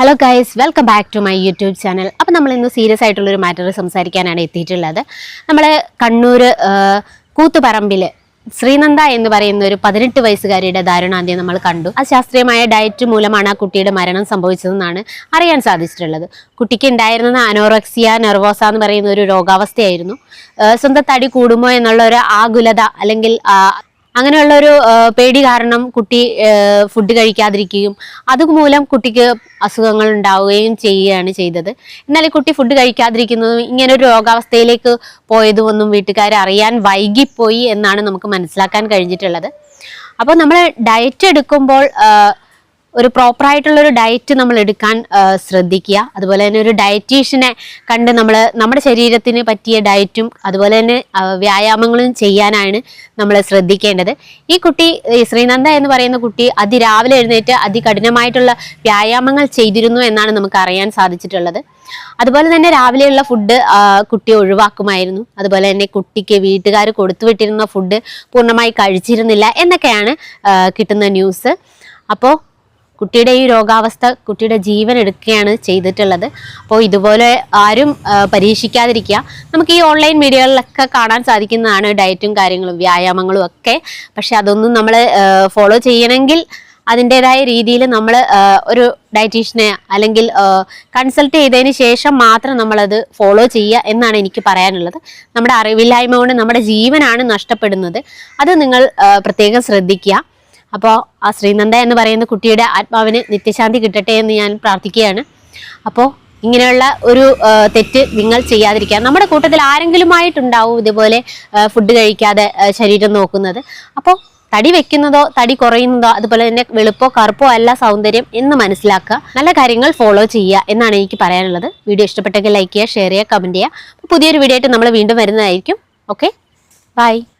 Hello guys welcome back to my YouTube channel അപ്പോൾ നമ്മൾ ഇന്ന് സീരിയസ് ആയിട്ടുള്ളൊരു മാറ്റർ സംസാരിക്കാനാണ് എത്തിയിട്ടുള്ളത്. നമ്മൾ കണ്ണൂർ കൂത്തുപറമ്പിൽ ശ്രീനന്ദ എന്ന് പറയുന്ന ഒരു പതിനെട്ട് വയസ്സുകാരിയുടെ ദാരുണാന്ത്യം നമ്മൾ കണ്ടു. ആ ശാസ്ത്രീയമായ ഡയറ്റ് മൂലമാണ് ആ കുട്ടിയുടെ മരണം സംഭവിച്ചതെന്നാണ് അറിയാൻ സാധിച്ചിട്ടുള്ളത്. കുട്ടിക്ക് ഉണ്ടായിരുന്നത് അനോറക്സിയ നെർവോസ എന്ന് പറയുന്ന ഒരു രോഗാവസ്ഥയായിരുന്നു. സ്വന്തം തടി കൂടുമോ എന്നുള്ള ഒരു ആകുലത അല്ലെങ്കിൽ അങ്ങനെയുള്ള ഒരു പേടി കാരണം കുട്ടി ഫുഡ് കഴിക്കാതിരിക്കുകയും അതുമൂലം കുട്ടിക്ക് അസുഖങ്ങൾ ഉണ്ടാവുകയും ചെയ്യുകയാണ് ചെയ്തത്. എന്നാൽ ഈ കുട്ടി ഫുഡ് കഴിക്കാതിരിക്കുന്നതും ഇങ്ങനെ ഒരു രോഗാവസ്ഥയിലേക്ക് പോയതുമൊന്നും വീട്ടുകാർ അറിയാൻ വൈകിപ്പോയി എന്നാണ് നമുക്ക് മനസ്സിലാക്കാൻ കഴിഞ്ഞിട്ടുള്ളത്. അപ്പോൾ നമ്മൾ ഡയറ്റ് എടുക്കുമ്പോൾ ഒരു പ്രോപ്പർ ആയിട്ടുള്ള ഒരു ഡയറ്റ് നമ്മൾ എടുക്കാൻ ശ്രദ്ധിക്കുക. അതുപോലെ തന്നെ ഒരു ഡയറ്റീഷ്യനെ കണ്ട് നമ്മൾ നമ്മുടെ ശരീരത്തിന് പറ്റിയ ഡയറ്റും അതുപോലെ തന്നെ വ്യായാമങ്ങളും ചെയ്യാനാണ് നമ്മൾ ശ്രദ്ധിക്കേണ്ടത്. ഈ കുട്ടി ശ്രീനന്ദ എന്ന് പറയുന്ന കുട്ടി അതിരാവിലെ എഴുന്നേറ്റ് അതികഠിനമായിട്ടുള്ള വ്യായാമങ്ങൾ ചെയ്തിരുന്നു എന്നാണ് നമുക്ക് അറിയാൻ സാധിച്ചിട്ടുള്ളത്. അതുപോലെ തന്നെ രാവിലെയുള്ള ഫുഡ് കുട്ടി ഒഴിവാക്കുമായിരുന്നു. അതുപോലെ തന്നെ കുട്ടിക്ക് വീട്ടുകാർ കൊടുത്തുവിട്ടിരുന്ന ഫുഡ് പൂർണമായി കഴിച്ചിരുന്നില്ല എന്നൊക്കെയാണ് കിട്ടുന്ന ന്യൂസ് അപ്പോൾ കുട്ടിയുടെ ഈ രോഗാവസ്ഥ കുട്ടിയുടെ ജീവൻ എടുക്കുകയാണ് ചെയ്തിട്ടുള്ളത്. അപ്പോൾ ഇതുപോലെ ആരും പരീക്ഷിക്കാതിരിക്കുക. നമുക്ക് ഈ ഓൺലൈൻ മീഡിയകളിലൊക്കെ കാണാൻ സാധിക്കുന്നതാണ് ഡയറ്റും കാര്യങ്ങളും വ്യായാമങ്ങളും ഒക്കെ. പക്ഷെ അതൊന്നും നമ്മൾ ഫോളോ ചെയ്യണമെങ്കിൽ അതിന്റെതായ രീതിയിൽ നമ്മൾ ഒരു ഡയറ്റീഷ്യനെ അല്ലെങ്കിൽ കൺസൾട്ട് ചെയ്തതിന് ശേഷം മാത്രം നമ്മളത് ഫോളോ ചെയ്യുക എന്നാണ് എനിക്ക് പറയാനുള്ളത്. നമ്മുടെ അറിവില്ലായ്മ കൊണ്ട് നമ്മുടെ ജീവനാണ് നഷ്ടപ്പെടുന്നത്. അത് നിങ്ങൾ പ്രത്യേകം ശ്രദ്ധിക്കുക. അപ്പോൾ ആ ശ്രീനന്ദ എന്ന് പറയുന്ന കുട്ടിയുടെ ആത്മാവിന് നിത്യശാന്തി കിട്ടട്ടെ എന്ന് ഞാൻ പ്രാർത്ഥിക്കുകയാണ്. അപ്പോൾ ഇങ്ങനെയുള്ള ഒരു തെറ്റ് നിങ്ങൾ ചെയ്യാതിരിക്കുക. നമ്മുടെ കൂട്ടത്തിൽ ആരെങ്കിലുമായിട്ടുണ്ടാവും ഇതുപോലെ ഫുഡ് കഴിക്കാതെ ശരീരം നോക്കുന്നത്. അപ്പോൾ തടി വെക്കുന്നതോ തടി കുറയുന്നതോ അതുപോലെ തന്നെ വെളുപ്പോ കറുപ്പോ അല്ല സൗന്ദര്യം എന്ന് മനസ്സിലാക്കുക. നല്ല കാര്യങ്ങൾ ഫോളോ ചെയ്യുക എന്നാണ് എനിക്ക് പറയാനുള്ളത്. വീഡിയോ ഇഷ്ടപ്പെട്ടെങ്കിൽ ലൈക്ക് ചെയ്യുക ഷെയർ ചെയ്യുക കമന്റ് ചെയ്യുക. പുതിയൊരു വീഡിയോ ആയിട്ട് നമ്മൾ വീണ്ടും വരുന്നതായിരിക്കും. Okay bye